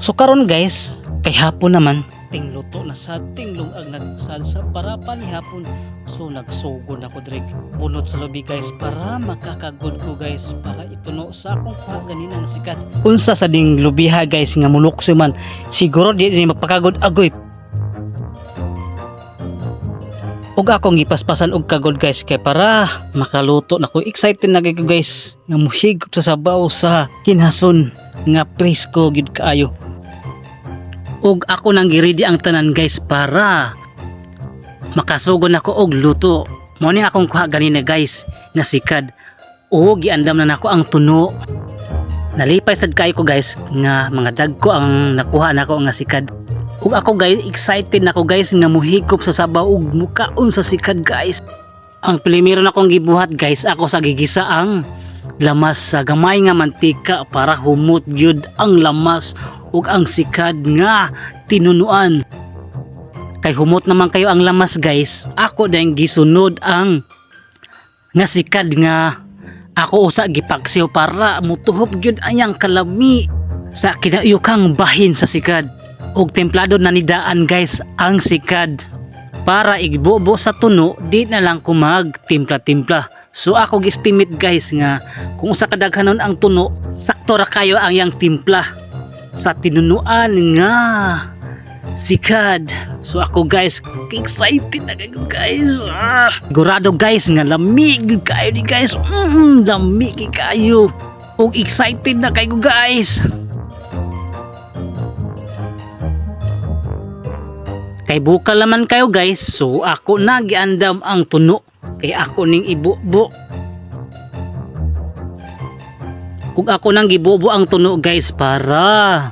So karon guys, kay hapon naman tingluto na sa tinglong ag nagsalsa para panihapon so nagsugod ako direk bunot sa lobby guys para makakagod ko guys para ituno sa akong kuha ganina nga sikat. Unsa sa ding lubiha guys nga mulukso man. Siguro di di magpakagod agoy. Ug akong gipaspasan og kagod guys kay para makaluto na ko. Excited na ko guys nga muhigop sa sabaw sa kinhason nga presko gid kaayo ug ako nang giridi ang tanan guys para makasugod ako og luto. Mo ni akong kuha ganina guys nga sikad. O giandam na nako ang tuno. Nalipay sad kay ko guys nga mga dagko ang nakuha nako nga sikad. Ug ako guys excited nako guys nga muhigop sa sabaw ug mukaon sa sikad guys. Ang primero na gibuhat guys ako sa gigisa ang lamas sa gamay nga mantika para humot gyud ang lamas ug ang sikad nga tinunuan. Kay humot naman kayo ang lamas guys. Ako dahil gisunod ang nga sikad nga ako usa gipaksiw para mutuhop gyud anyang kalami sa kinauyukang bahin sa sikad. Ug templado na nidaan guys ang sikad. Para igbobo sa tuno di na lang ko magtimpla-timpla. So ako gistimate guys nga kung usa kadaghanon ang tuno sakto ra kayo ang yang timpla sa tinunuan nga. Sikad. So ako guys excited na kayo guys. Ah, sigurado guys nga lamig kayo ni guys. Mm, lamig kayo. Ug excited na kayo guys. Kay bukal naman kayo guys. So ako na giandam ang tuno. Kay ako ning ibubo ug ako nang gibubo ang tuno guys para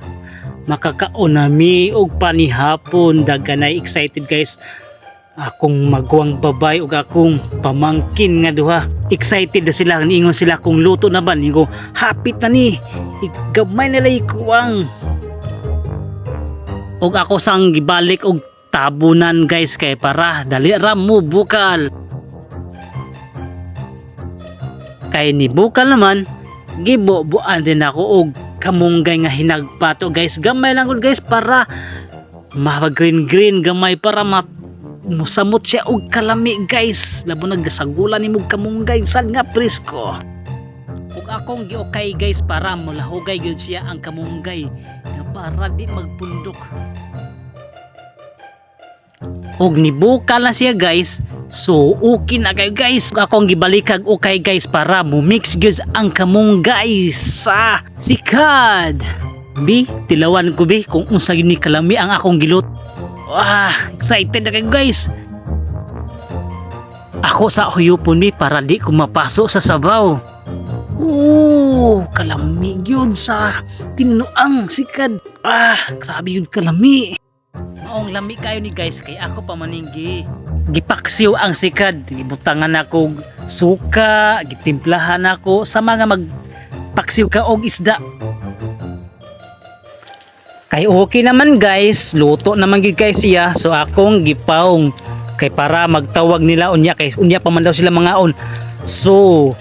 makakaon nami og panihapon. Daganay excited guys. Akong magwang babay ug akong pamangkin nga duha. Excited na sila niingon sila kung luto na ba ningo hapit na ni gamay nila ikuwang ug ako sang gibalik og tabunan guys kay para dali ra mo bukal. Kay ni bukal naman gibobuan din ako og kamunggay nga hinagpato guys. Gamay lang gud guys para ma green green gamay para ma musamot siya og kalami guys. Labo nagasagulan ni mog kamunggay. Sad nga presko ug akong giokay guys para mulahugay gyud siya ang kamunggay. Para di magpundok og nibukal na siya guys. So okay na kayo guys. Akong gibalikag okay guys para mo mix gyud ang kamunggay sa sikad. Bi tilawan ko bi kung unsa ni kalami ang akong gilot. Ah excited na kayo guys. Ako sa huyupon bi para di ko mapaso sa sabaw. Oo, kalami yun sa tinuang sikad. Ah, grabe yun kalami. Maong lami kayo ni guys kay ako pa maninggi. Gipaksiw ang sikad, gibutangan ako suka, gitimplahan ako sa mga magpaksiw ka og isda. Kay okay naman guys, luto naman gid kay siya so akong gipawng kay para magtawag nila unya kay unya pa man daw sila mga on. So,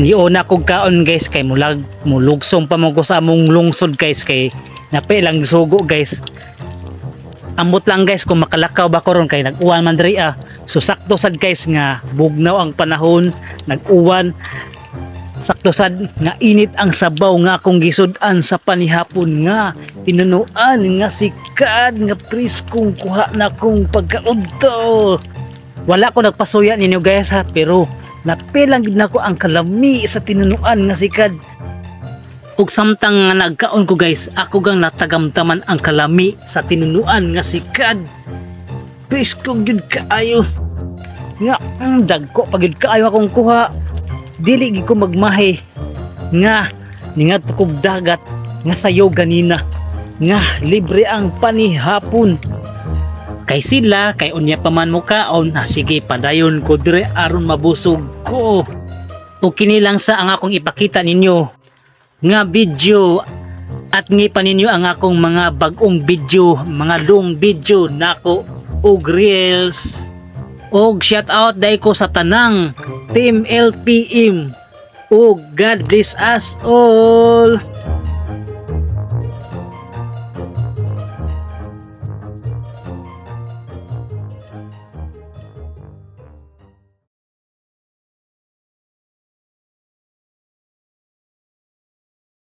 ni una kog kaon guys kay mulag mulugsong pa mo ko sa among lungsod guys kay nape lang sugo guys ambot lang guys kung makalakaw ba ko ron kay nag-uwan man diri ah. So sakto sad guys nga bugnaw ang panahon. Nag-uwan. Sakto sad nga init ang sabaw nga akong gisud-an sa panihapon nga. Tinunuan nga sikad nga priskong kuha na kong pagkaudto. Wala ko nagpasuya ninyo guys ha pero napilang gid nako ang kalami sa tinunuan nga sikad ug samtang nga nagkaon ko guys ako gang natagamtaman ang kalami sa tinunuan nga sikad Pisko gyud kaayo. Nga ang dagko pagid kaayo akong kuha. Dili gid ko magmahe. Nga ningat kog dagat nga sayo ganina. Nga libre ang panihapon. Kay sila kay unya pa man mo kaon. Ah, sige padayon ko dire aron mabusog ko. O kini lang sa ang akong ipakita ninyo nga video at ngi pa ninyo ang akong mga bagong video mga long video nako og reels. Og shout out dai ko sa tanang team LPM og God bless us all